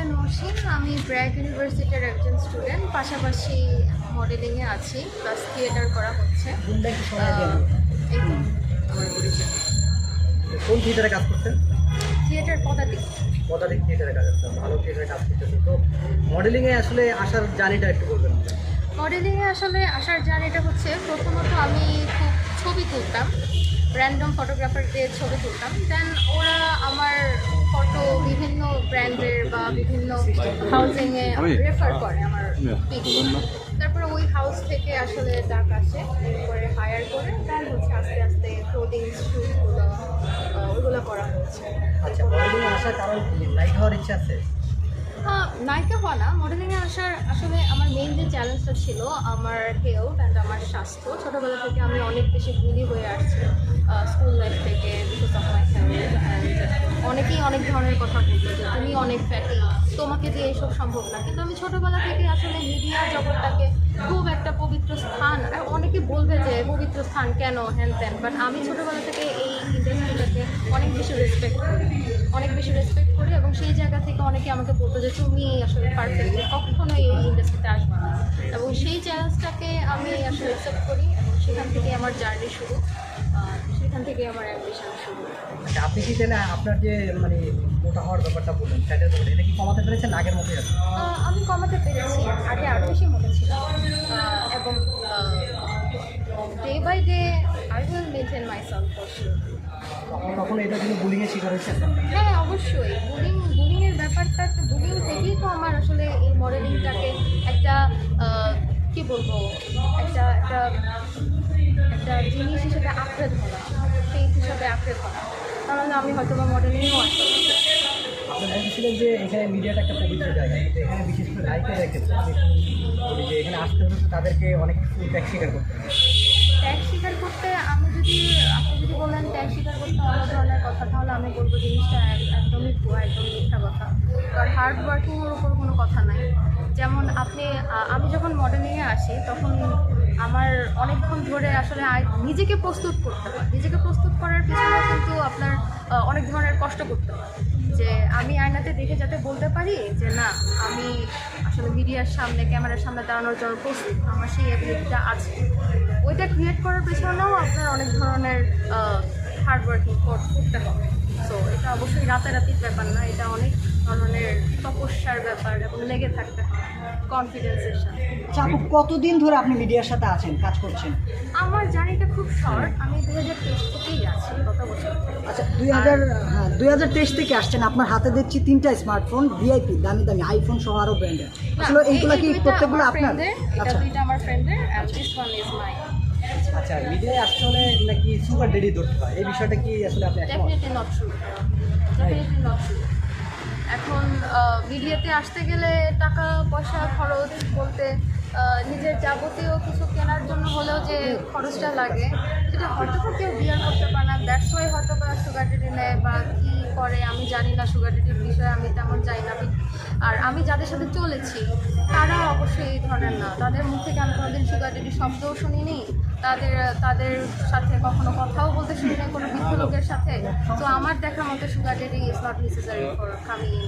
নাদিয়া নৌসিন আমি ব্র্যাক ইউনিভার্সিটির একজন স্টুডেন্ট পাশাপাশি মডেলিংয়ে আছি প্লাস থিয়েটার করা হচ্ছে। এই তো। আমার পরিচয় কোন থিয়েটারে কাজ করছেন? থিয়েটার পদাতিক। পদাতিক থিয়েটারে কাজ করছেন ভালো থিয়েটারে কাজ করতেছেন। তো মডেলিংয়ে আসলে আসার জার্নিটা একটু বলবেন মডেলিংয়ে আসলে আসার জার্নিটা হচ্ছে প্রথমত আমি খুব ছবি তুলতাম র্যান্ডম ফটোগ্রাফারদের ছবি তুলতাম। দেন ওরা আমার বিভিন্ন হাউজিংয়ে রেফার করে আমার তারপরে ওই হাউস থেকে আসলে ডাক আসে এরপরে হায়ার করে দেন হচ্ছে আস্তে আস্তে ক্লোদিং শ্যুটগুলো ওইগুলো করা হচ্ছে। আচ্ছা মডেলিংয়ে আসার কারণ কি? লাইট হওয়ার ইচ্ছা আছে? নায়িকা হওয়া না মডেলিংয়ে আসার আসলে আমার মেইন যে চ্যালেঞ্জটা ছিল আমার হেলথ অ্যান্ড আমার স্বাস্থ্য। ছোটোবেলা থেকে আমি অনেক বেশি গুলি হয়ে আসছি স্কুল লাইফ থেকে বিকজ অনেক ধরনের কথা বলতো যে তুমি অনেক ফ্যাটি তোমাকে দিয়ে এসব সম্ভব না। কিন্তু আমি ছোটোবেলা থেকে আসলে মিডিয়া জগৎটাকে খুব একটা পবিত্র স্থান অনেকে বলবে যে পবিত্র স্থান কেন হ্যান ত্যান বাট আমি ছোটোবেলা থেকে এই ইন্ডাস্ট্রিটাকে অনেক বেশি রেসপেক্ট করি। অনেক বেশি রেসপেক্ট করি এবং সেই জায়গা থেকে অনেকে আমাকে বলতো যে তুমি আসলে পারফেক্ট কখনো এই ইন্ডাস্ট্রিতে আসবে না। এবং সেই চ্যালেঞ্জটাকে আমি আসলে অ্যাকসেপ্ট করি এবং সেখান থেকে আমার জার্নি শুরু। থেকে আমার অ্যাম্বিশন শুরু। আচ্ছা আপনি কি তাহলে আপনার যে মানে মোটা হওয়ার ব্যাপারটা বললেন ফ্যাটের ব্যাপারটা এটা কি কমাতে পেরেছেন আগের মতোই আছে আমি কমাতে পেরেছি আগে আরও বেশি মনে ছিল এবং day by day I will maintain myself for তখন এটা জন্য বুলিংয়ের শিকার হয়েছে হ্যাঁ অবশ্যই। বুলিং বুলিংয়ের ব্যাপারটা একটা বুলিং থেকেই তো আমার আসলে এই মডেলিংটাকে একটা কি বলব একটা একটা একটা জিনিস হিসেবে আঁকড়ে ধরা হিসেবে আঁকড়ে ধরা তাহলে আমি হয়তো বা মডেলিংও আসতে আপনি যে এখানে মিডিয়াটা একটা পবিত্র জায়গা এখানে বিশেষ করে লাইফের ক্ষেত্রে যে এখানে আসতে হলে তাদেরকে অনেক কিছু ত্যাগ স্বীকার করতে ত্যাগ স্বীকার করতে আমি যদি আপনি যদি বলেন ত্যাগ স্বীকার করতে অন্য ধরনের কথা তাহলে আমি বলব জিনিসটা এক- একদমই একদমই মিথ্যা কথা। কারণ হার্ড ওয়ার্কিংয়ের উপর কোনো কথা নাই। যেমন আপনি আমি যখন মডেলিংয়ে আসি তখন অনেকক্ষণ ধরে আসলে নিজেকে প্রস্তুত করতে হয়। নিজেকে প্রস্তুত করার পিছনে কিন্তু আপনার অনেক ধরনের কষ্ট করতে হয়। যে আমি আয়নাতে দেখে যাতে বলতে পারি যে না, আমি আসলে মিডিয়ার সামনে, ক্যামেরার সামনে দাঁড়ানোর জন্য প্রস্তুত। আমার সেই অ্যাবিলিটিটা আছে। ওইটা ক্রিয়েট করার পেছনেও আপনার অনেক ধরনের হার্ড ওয়ার্কিং করতে হবে। সো এটা অবশ্যই রাতারাতির ব্যাপার না। এটা অনেক ধরনের তপস্যার ব্যাপার এবং লেগে থাকতে হয়। কনফিডেন্সের সাথে। আচ্ছা আপু কতদিন ধরে আপনি মিডিয়ার সাথে আছেন কাজ করছেন? আমার জার্নিটা খুব শর্ট আমি দু হাজার তেইশ থেকেই আছি গত বছর। থেকে আচ্ছা দুই হাজার হ্যাঁ দুই হাজার তেইশ থেকে আসছেন আপনার হাতে দেখছি তিনটা স্মার্টফোন ভিআইপি দামি দামি আইফোন সহ আরও ব্র্যান্ডের আসলে এইগুলো এই কি প্রত্যেকগুলো আপনার? আচ্ছা। দুইটা আমার ফ্রেন্ডের and this one is my আচ্ছা মিডিয়ায় আসতে হলে নাকি সুগার ডেডি ধরতে হয়? এই বিষয়টা কি আসলে আপনি definitely not true definitely not true এখন মিডিয়াতে আসতে গেলে টাকা পয়সা খরচ বলতে নিজের যাবতীয় কিছু কেনার জন্য হলেও যে খরচটা লাগে, সেটা হয়তো বা কেউ বিয়ার করতে পারে না। দ্যাটস হয়তো বা সুগার ডেডি নেয় বা কী করে, আমি জানি না সুগার ডেডির বিষয়ে, আমি তেমন জানি না। আর আমি যাদের সাথে চলেছি, তারা অবশ্যই এই ধরনের না। তাদের মুখ থেকে আমি কোনোদিন সুগার ডেডির শব্দও শুনিনি। তাদের তাদের সাথে কখনো কথাও বলতে শুনি না কোনো বৃদ্ধ লোকের সাথে। তো আমার দেখা মতো sugar daddy is not necessary for coming in